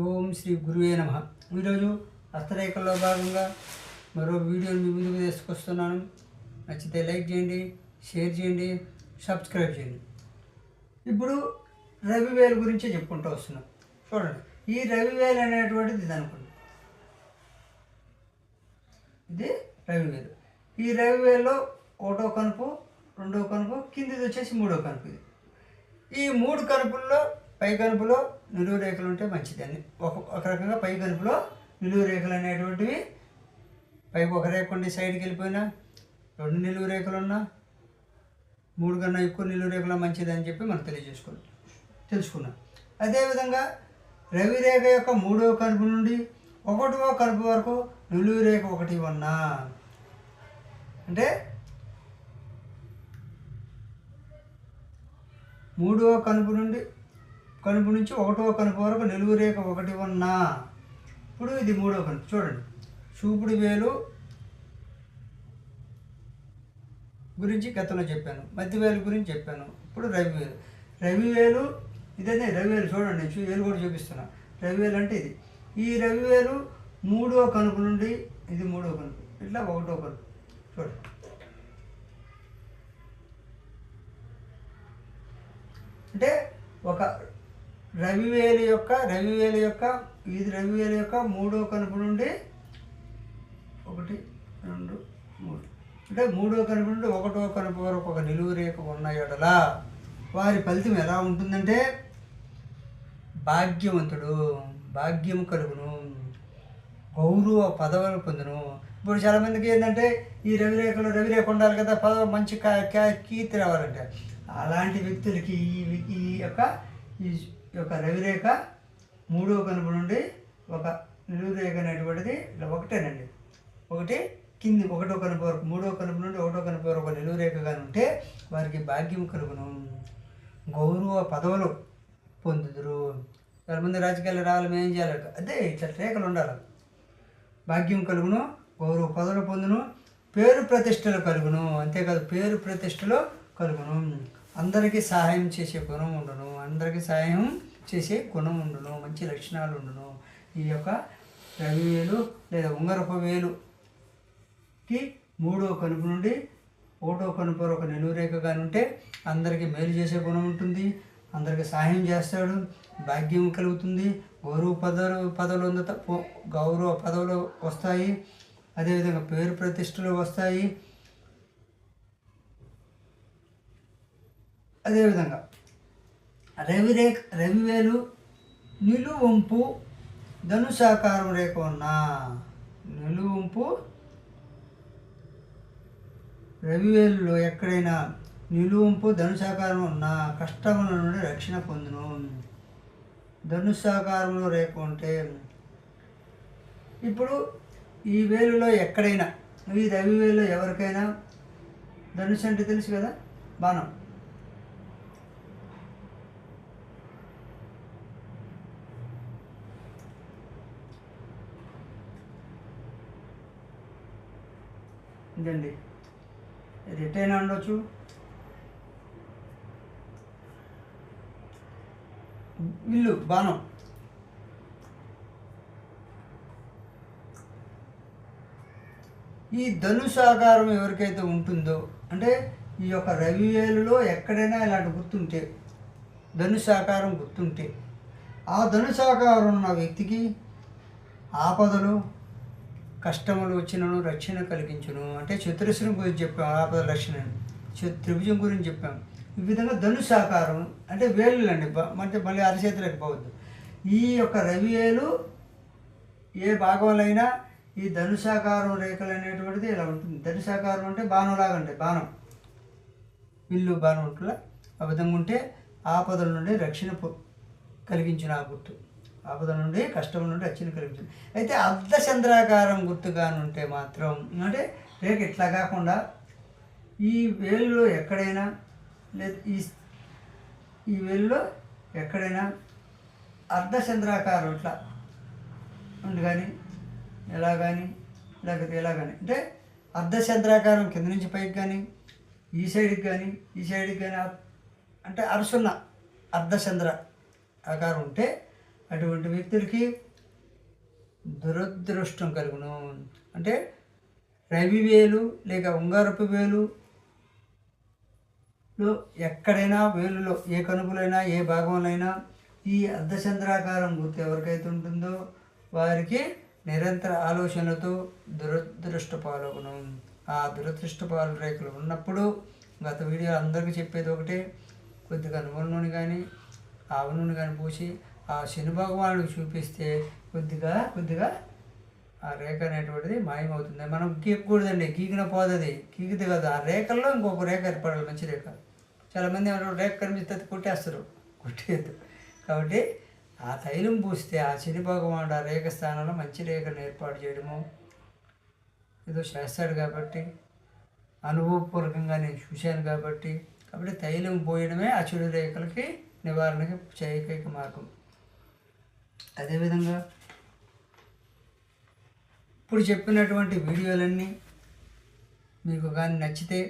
ఓం శ్రీ గురువే నమ. ఈరోజు హస్తరేఖల్లో భాగంగా మరో వీడియోని మీ ముందుకు తీసుకొస్తున్నాను. నచ్చితే లైక్ చేయండి షేర్ చేయండి సబ్స్క్రైబ్ చేయండి. ఇప్పుడు రవివేలు గురించి చెప్పుకుంటూ వస్తున్నాం. చూడండి ఈ రవివేలు అనేటువంటిది ఇది అనుకోండి. ఇది రవివేలు. ఈ రవివేలో ఒకటో కనుపు రెండో కనుపు కిందిది వచ్చేసి మూడో కనుపు ఇది. ఈ మూడు కనుపుల్లో పై కనుపులో నిలువు రేఖలు ఉంటే మంచిదండి. ఒక ఒక రకంగా పై కనుపులో నిలువు రేఖలు అనేటువంటివి. పైకి ఒక రేఖ ఉండి సైడ్కి వెళ్ళిపోయినా రెండు నిలువు రేఖలు ఉన్నా మూడు కన్నా ఎక్కువ నిలువు రేఖలు మంచిదని చెప్పి మనం తెలియజేసుకో తెలుసుకున్నాం. అదేవిధంగా రవి రేఖ యొక్క మూడవ కనుపు నుండి ఒకటవ కలుపు వరకు నిలువు రేఖ ఒకటి ఉన్నా. అంటే మూడవ కనుపు నుండి కనుపు నుంచి ఒకటవ కనుపు వరకు నిలువు రేఖ ఒకటి ఉన్నా. ఇప్పుడు ఇది మూడో కనుపు. చూడండి. చూపుడు వేలు గురించి గతంలో చెప్పాను. మధ్యవేలు గురించి చెప్పాను. ఇప్పుడు రవివేలు రవివేలు ఇదే రవివేలు చూడండి. చూ వేలు కూడా చూపిస్తున్నా. రవివేలు అంటే ఇది. ఈ రవివేలు మూడో కనుపు నుండి ఇది మూడో కనుపు. ఇట్లా ఒకటో కనుపు. చూడండి. అంటే ఒక రవివేలు యొక్క రవివేలు యొక్క ఇది రవివేలు యొక్క మూడో కనుపు నుండి ఒకటి రెండు మూడు. అంటే మూడో కనుపు నుండి ఒకటో కనుపు వరకు ఒక నిలువు రేఖ ఉన్న వారి ఫలితం ఎలా ఉంటుందంటే భాగ్యవంతుడు భాగ్యం కలుగును గౌరవ పదవులు పొందును. ఇప్పుడు చాలామందికి ఏంటంటే ఈ రవిరేఖలు రవిరేఖ ఉండాలి కదా పదవ మంచి కీర్తి రావాలంటే. అలాంటి వ్యక్తులకి ఈ ఈ యొక్క ఈ యొక్క రవిరేఖ మూడో కనుపు నుండి ఒక నిలువురేఖ అనేటువంటిది ఇలా ఒకటేనండి. ఒకటి కింది ఒకటో కనుపు వరకు మూడో కనుపు నుండి ఒకటో కనుపు వరకు ఒక నిలువు కానీ ఉంటే వారికి భాగ్యం కలుగును. గౌరవ పదవులు పొందుదురు. చాలామంది రాజకీయాలు రావాలి ఏం చేయాలి? అదే ఇట్లా రేఖలు ఉండాలి. భాగ్యం కలుగును గౌరవ పదవులు పొందును పేరు ప్రతిష్టలు కలుగును. అంతేకాదు పేరు ప్రతిష్టలు కలుగును. అందరికీ సహాయం చేసే గుణం ఉండును అందరికీ సహాయం చేసే గుణం ఉండును మంచి లక్షణాలు ఉండును. ఈ యొక్క రవివేలు లేదా ఉంగరపు వేలుకి మూడో కనుపు నుండి ఒకటో కనుపు ఒక నిలువు రేఖ ఉంటే అందరికీ మేలు చేసే గుణం ఉంటుంది. అందరికీ సహాయం చేస్తాడు. భాగ్యం కలుగుతుంది. గౌరవ పదవులు పదవులు అందుత గౌరవ పదవులు వస్తాయి. అదేవిధంగా పేరు ప్రతిష్టలు వస్తాయి. అదేవిధంగా రవిరేఖ రవివేలు నిలువంపు ధనుసాకారం రేఖ ఉన్న నిలువంపు రవివేలులో ఎక్కడైనా నిలువంపు ధనుసాకారం ఉన్న కష్టముల నుండి రక్షణ పొందును. ధనుసాకారంలో రేఖ ఉంటే ఇప్పుడు ఈ వేలులో ఎక్కడైనా ఈ రవి వేలు ఎవరికైనా ధనుసు అంటే తెలుసు కదా? బాణం. ఇదండి. రిటైన్ ఉండొచ్చు. విల్లు బాణం. ఈ ధనుసు ఆకారం ఎవరికైతే ఉంటుందో అంటే ఈ యొక్క రవివేలులో ఎక్కడైనా ఇలాంటి గుర్తుంటే ధనుసు ఆకారం గుర్తుంటే ఆ ధనుసు ఆకారం ఉన్న వ్యక్తికి ఆపదలు కష్టములు వచ్చినను రక్షణ కలిగించును. అంటే చతురస్రం గురించి చెప్పాం ఆపద రక్షణ త్రిభుజం గురించి చెప్పాం. ఈ విధంగా ధనుసు ఆకారం అంటే వేలులండి అంటే మళ్ళీ అరచేతులకు పోవద్దు. ఈ యొక్క రవియేలు ఏ భాగంలో ఈ ధనుసాకారం రేఖలు అనేటువంటిది ఇలా ఉంటుంది. ధనుసాకారం అంటే బాణంలాగా ఉంటాయి బాణం. విల్లు బాణం ఉంటుందా? ఆ విధంగా ఉంటే ఆపదల నుండి రక్షణ కలిగించిన ఆ గుర్తు. ఆపద నుండి కష్టం నుండి రక్షణ కలిగించిన అయితే అర్ధచంద్రాకారం గుర్తుగానుంటే మాత్రం అంటే రేఖ ఇట్లా కాకుండా ఈ వేలులో ఎక్కడైనా లేదా ఈ ఈ వేలులో ఎక్కడైనా అర్ధచంద్రాకారం ఇట్లా ఉండి కానీ ఎలా కానీ లేకపోతే ఎలా కానీ అంటే అర్ధచంద్రాకారం కింద నుంచి పైకి కానీ ఈ సైడ్కి కానీ ఈ సైడ్కి కానీ అంటే అరుసున్న అర్ధచంద్ర ఆకారం ఉంటే అటువంటి వ్యక్తులకి దురదృష్టం కలుగును. అంటే రవి వేలు లేక ఉంగారపు వేలు ఎక్కడైనా వేలులో ఏ కనుపులైనా ఏ భాగంలోనైనా ఈ అర్ధచంద్రాకారం గుర్తు ఎవరికైతే ఉంటుందో వారికి నిరంతర ఆలోచనలతో దురదృష్ట పాలగును ఆ దురదృష్ట పాలు రేఖలు ఉన్నప్పుడు గత వీడియో అందరికీ చెప్పేది ఒకటే కొద్దిగా నువ్వుల నూనె కానీ ఆవు నూనె కానీ పోసి ఆ శని భగవానుడు చూపిస్తే కొద్దిగా కొద్దిగా ఆ రేఖ అనేటువంటిది మాయమవుతుంది. మనం గీకూడదండి గీకిన పోదది. గీకితే కదా ఆ రేఖల్లో ఇంకొక రేఖ ఏర్పడాలి మంచి రేఖ. చాలామంది ఏమంటారు రేఖ కనిపిస్తే కొట్టేస్తారు. కొట్టేయద్దు. కాబట్టి ఆ తైలం పూస్తే ఆ శని భగవానుడు ఆ రేఖ స్థానంలో మంచి రేఖను ఏర్పాటు చేయడము. ఏదో చేస్తాడు కాబట్టి అనుభవపూర్వకంగా నేను చూశాను కాబట్టి. కాబట్టి తైలం పోయడమే ఆ చెడు రేఖలకి నివారణకి చేయకైక మార్గం. అదేవిధంగా ఇప్పుడు చెప్పినటువంటి వీడియోలన్నీ మీకు కానీ నచ్చితే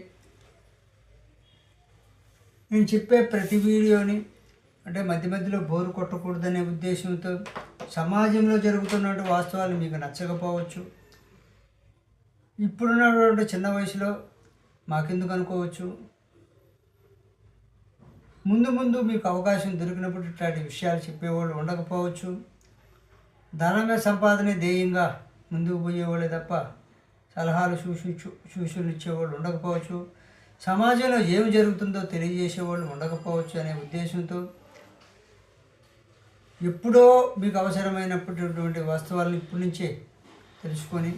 నేను చెప్పే ప్రతి వీడియోని అంటే మధ్య మధ్యలో బోరు కొట్టకూడదనే ఉద్దేశంతో సమాజంలో జరుగుతున్నటువంటి వాస్తవాలు మీకు నచ్చకపోవచ్చు. ఇప్పుడున్నటువంటి చిన్న వయసులో మాకెందుకు అనుకోవచ్చు? ముందు ముందు మీకు అవకాశం దొరికినప్పుడు ఇట్లాంటి విషయాలు చెప్పేవాళ్ళు ఉండకపోవచ్చు. ధనంగా సంపాదనే ధ్యేయంగా ముందుకు పోయేవాళ్ళే తప్ప సలహాలు సూచించు సూచనలు ఇచ్చేవాళ్ళు ఉండకపోవచ్చు. సమాజంలో ఏమి జరుగుతుందో తెలియజేసేవాళ్ళు ఉండకపోవచ్చు అనే ఉద్దేశంతో ఎప్పుడో మీకు అవసరమైనటువంటి వాస్తవాలను ఇప్పటి నుంచే తెలుసుకొని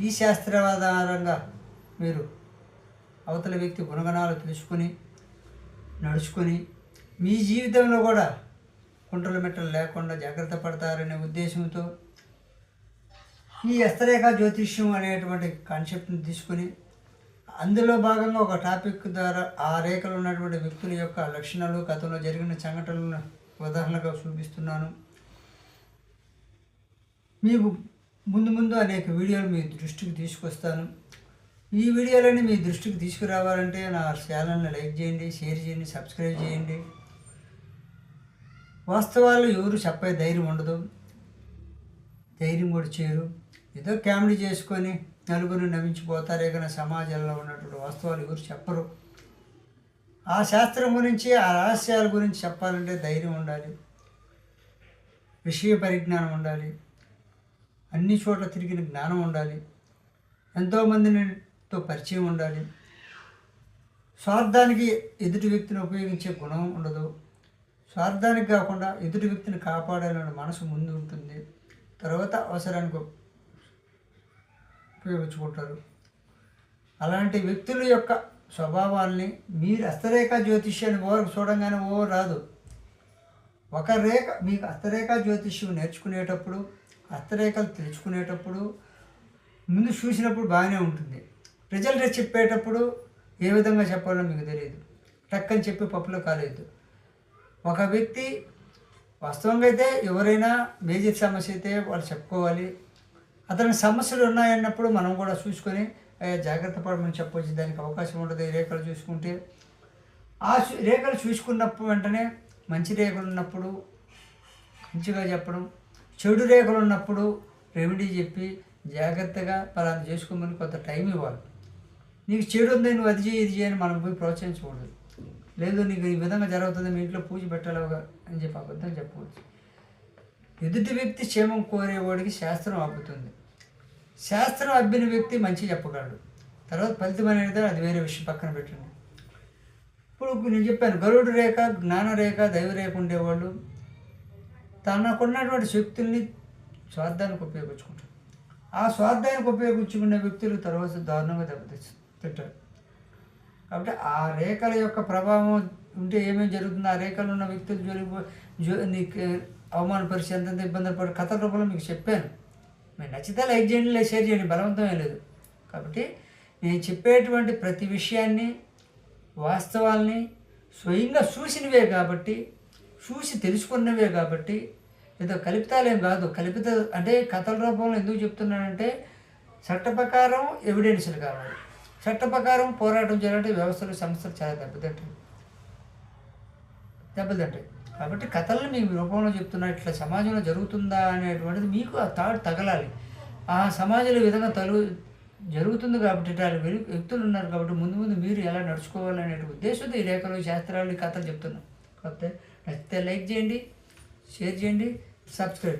ఈ శాస్త్రాధారంగా మీరు అవతల వ్యక్తి గుణగణాలు తెలుసుకొని నడుచుకొని మీ జీవితంలో కూడా కుంటల మెట్టలు లేకుండా జాగ్రత్త పడతారనే ఉద్దేశంతో ఈ హస్తరేఖ జ్యోతిష్యం అనేటువంటి కాన్సెప్ట్ని తీసుకొని అందులో భాగంగా ఒక టాపిక్ ద్వారా ఆ రేఖలు ఉన్నటువంటి వ్యక్తుల యొక్క లక్షణాలు గతంలో జరిగిన సంఘటనలను ఉదాహరణగా చూపిస్తున్నాను. మీకు ముందు ముందు అనేక వీడియోలు మీ దృష్టికి తీసుకొస్తాను. ఈ వీడియోలని మీ దృష్టికి తీసుకురావాలంటే నా ఛానల్ని లైక్ చేయండి షేర్ చేయండి సబ్స్క్రైబ్ చేయండి. వాస్తవాలు ఎవరు చెప్పే ధైర్యం ఉండదు. ధైర్యం కూడా చేయరు. ఏదో కామెడీ చేసుకొని నలుగురు నవ్వించిపోతారే. కానీ సమాజంలో ఉన్నటువంటి వాస్తవాలు ఎవరు చెప్పరు. ఆ శాస్త్రం గురించి ఆ రహస్యాల గురించి చెప్పాలంటే ధైర్యం ఉండాలి. విషయ పరిజ్ఞానం ఉండాలి. అన్ని చోట్ల తిరిగిన జ్ఞానం ఉండాలి. ఎంతోమందిని తో పరిచయం ఉండాలి. స్వార్థానికి ఎదుటి వ్యక్తిని ఉపయోగించే గుణం ఉండదు. స్వార్థానికి కాకుండా ఎదుటి వ్యక్తిని కాపాడాలన్న మనసు ముందు ఉంటుంది. తర్వాత అవసరానికి ఉపయోగించుకుంటారు. అలాంటి వ్యక్తుల యొక్క స్వభావాల్ని మీరు హస్తరేఖ జ్యోతిష్యాన్ని ఓ చూడంగానే ఓ రాదు. ఒక రేఖ మీకు హస్తరేఖ జ్యోతిష్యం నేర్చుకునేటప్పుడు హస్తరేఖలు తెలుసుకునేటప్పుడు ముందు చూసినప్పుడు బాగానే ఉంటుంది. రిజల్ట్ చెప్పేటప్పుడు ఏ విధంగా చెప్పాలో మీకు తెలియదు. టక్కని చెప్పి పప్పులో కాలేదు. ఒక వ్యక్తి వాస్తవంగా అయితే ఎవరైనా మేజర్ సమస్య అయితే వాళ్ళు చెప్పుకోవాలి. అతని సమస్యలు ఉన్నాయన్నప్పుడు మనం కూడా చూసుకొని జాగ్రత్త పడమని చెప్పొచ్చు. దానికి అవకాశం ఉంటుంది ఈ రేఖలు చూసుకుంటే. ఆ రేఖలు చూసుకున్నప్పుడు వెంటనే మంచి రేఖలు ఉన్నప్పుడు మంచిగా చెప్పడం చెడు రేఖలు ఉన్నప్పుడు రెమెడీ చెప్పి జాగ్రత్తగా పలానా చేసుకోమని కొంత టైం ఇవ్వాలి. నీకు చెడు ఉంది నువ్వు అది చేయి ఇది చేయని మనం పోయి ప్రోత్సహించకూడదు. లేదు నీకు ఈ విధంగా జరుగుతుంది మీ ఇంట్లో పూజ పెట్టాలిగా అని చెప్పి అబద్ధం చెప్పవచ్చు. ఎదుటి వ్యక్తి క్షేమం కోరేవాడికి శాస్త్రం అబ్బుతుంది శాస్త్రం అబ్బిన వ్యక్తి మంచి చెప్పగలడు. తర్వాత ఫలితం అనేది అది వేరే విషయం పక్కన పెట్టండి. ఇప్పుడు నేను చెప్పాను గరుడు రేఖ జ్ఞాన రేఖ దైవ రేఖ ఉండేవాళ్ళు. తనకున్నటువంటి శక్తుల్ని స్వార్థానికి ఉపయోగించుకుంటారు. ఆ స్వార్థానికి ఉపయోగించుకునే వ్యక్తులు తర్వాత దారుణంగా దెబ్బతిస్తుంది పెట్టాడు కాబట్టి ఆ రేఖల యొక్క ప్రభావం ఉంటే ఏమేమి జరుగుతుంది? ఆ రేఖలు ఉన్న వ్యక్తులు జోలిపో జో నీకు అవమానపరిచి ఎంతెంత ఇబ్బందులు పడి కథల రూపంలో మీకు చెప్పాను. మీరు నచ్చితే లైక్ చేయండి లేదా షేర్ చేయండి బలవంతమే లేదు. కాబట్టి నేను చెప్పేటువంటి ప్రతి విషయాన్ని వాస్తవాల్ని స్వయంగా చూసినవే కాబట్టి చూసి తెలుసుకున్నవే కాబట్టి ఏదో కల్పితాలేం కాదు. కల్పిత అంటే కథల రూపంలో ఎందుకు చెప్తున్నానంటే చట్ట ప్రకారం ఎవిడెన్స్లు కావాలి. చట్ట ప్రకారం పోరాటం చేయాలంటే వ్యవస్థలు సంస్థలు చాలా దెబ్బతింటాయి. దెబ్బతింటాయి. కాబట్టి కథలను మీ రూపంలో చెప్తున్నా ఇట్లా సమాజంలో జరుగుతుందా అనేటువంటిది మీకు ఆ థాట్ తగలాలి. ఆ సమాజంలో విధంగా తలు జరుగుతుంది కాబట్టి ఇట్లా వెలు వ్యక్తులు ఉన్నారు కాబట్టి ముందు ముందు మీరు ఎలా నడుచుకోవాలనే ఉద్దేశంతో ఈ రేఖలు శాస్త్రాలు ఈ కథలు చెప్తున్నాం. కాకపోతే నచ్చితే లైక్ చేయండి షేర్ చేయండి సబ్స్క్రైబ్